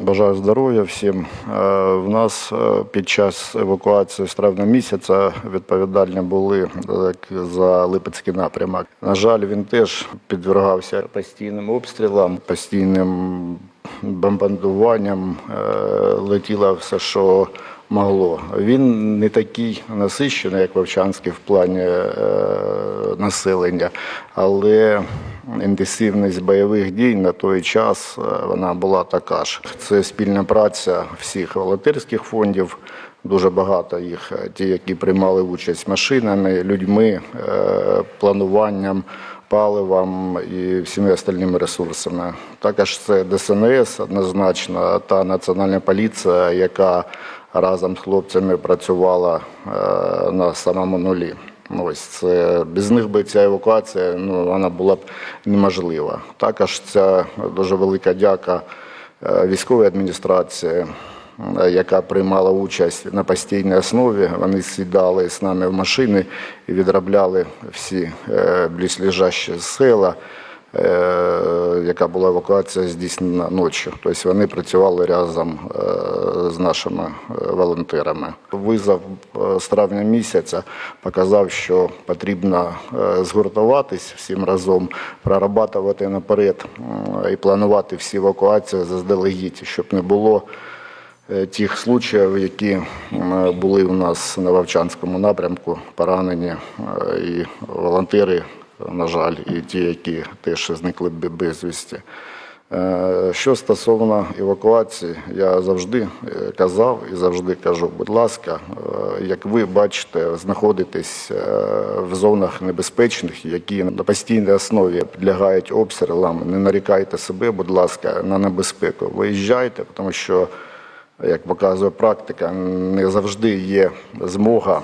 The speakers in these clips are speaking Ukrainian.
Бажаю здоров'я всім. Е, В нас е, під час евакуації з травня місяця відповідальні були за Липецький напрямок. На жаль, він теж підвергався постійним обстрілам, постійним бомбардуванням. Е, Летіло все, що могло. Він не такий насищений, як Вовчанський в плані населення, але інтенсивність бойових дій на той час е, вона була така ж. Це спільна праця всіх волонтерських фондів. Дуже багато їх, е, ті, які приймали участь машинами, людьми, е, плануванням, паливом і всіми остальними ресурсами. Також це ДСНС однозначно та Національна поліція, яка разом з хлопцями працювала на самому нулі. Ну, Ось це без них би ця евакуація ну вона була б неможлива. Також ця дуже велика дяка е, військовій адміністрації, е, яка приймала участь на постійній основі. Вони сідали з нами в машини і відробляли всі е, близлежащі села. Яка була евакуація здійснена ночі. Тобто вони працювали разом з нашими е, волонтерами. Визов е, з травня місяця показав, що потрібно е, згуртуватись всім разом, прорабатувати наперед і планувати всі евакуації заздалегідь, щоб не було тих случаїв, які були у нас на Вовчанському напрямку, поранені і волонтери, на жаль, і ті, які теж зникли безвісті. Е, Що стосовно евакуації, я завжди е, казав і завжди кажу, будь ласка, е, як ви бачите, знаходитесь в зонах небезпечних, які на постійній основі підлягають обстрілам, не нарікайте себе, будь ласка, на небезпеку. Виїжджайте, тому що як показує практика, не завжди є змога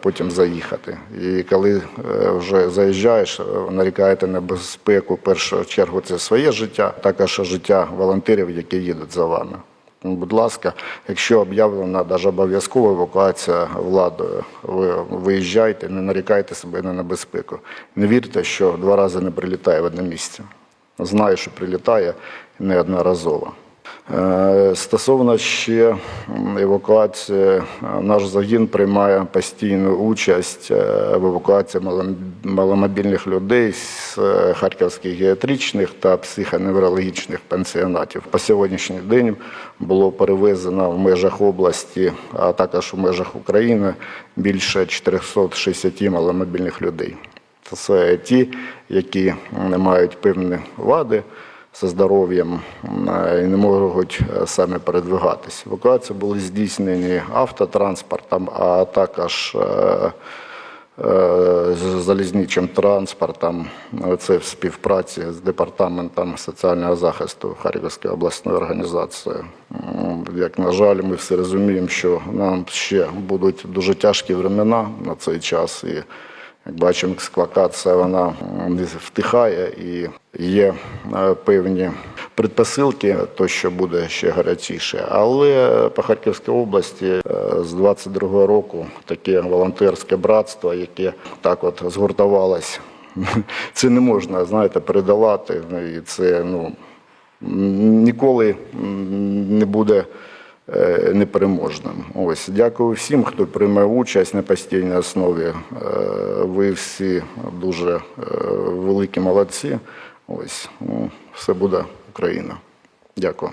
потім заїхати. І коли е, вже заїжджаєш, е, нарікаєте на безпеку, в першу чергу це своє життя, також життя волонтерів, які їдуть за вами. Будь ласка, якщо об'явлена навіть обов'язкова евакуація владою, ви виїжджайте, не нарікайте себе на небезпеку. Не вірте, що два рази не прилітає в одне місце. Знаю, що прилітає неодноразово. Е, Стосовно ще евакуації, е, наш загін приймає постійну участь е, в евакуації маломобільних людей з харківських геатричних та психоневрологічних пансіонатів. По сьогоднішній день було перевезено в межах області, а також в межах України більше 460 маломобільних людей. Це ті, які мають певні вади зі здоров'ям е, і не можуть е, самі передвигатись. Евакуації були здійснені автотранспортом, а також е, залізничим транспортом. Це в співпраці з департаментом соціального захисту Харківської обласної організації. Як на жаль, ми всі розуміємо, що нам ще будуть дуже тяжкі времена на цей час. І як бачимо, експлуатація вона втихає і є е, певні предпосилки, то що буде ще гарячіше. Але по Харківській області е, з 22-го року таке волонтерське братство, яке так от згуртувалось, це не можна, знаєте, передавати. І це ну, ніколи не буде непереможним. Ось дякую всім, хто приймає участь на постійній основі. Е, Ви всі дуже е, великі молодці. Ось ну, все буде Україна. Дякую.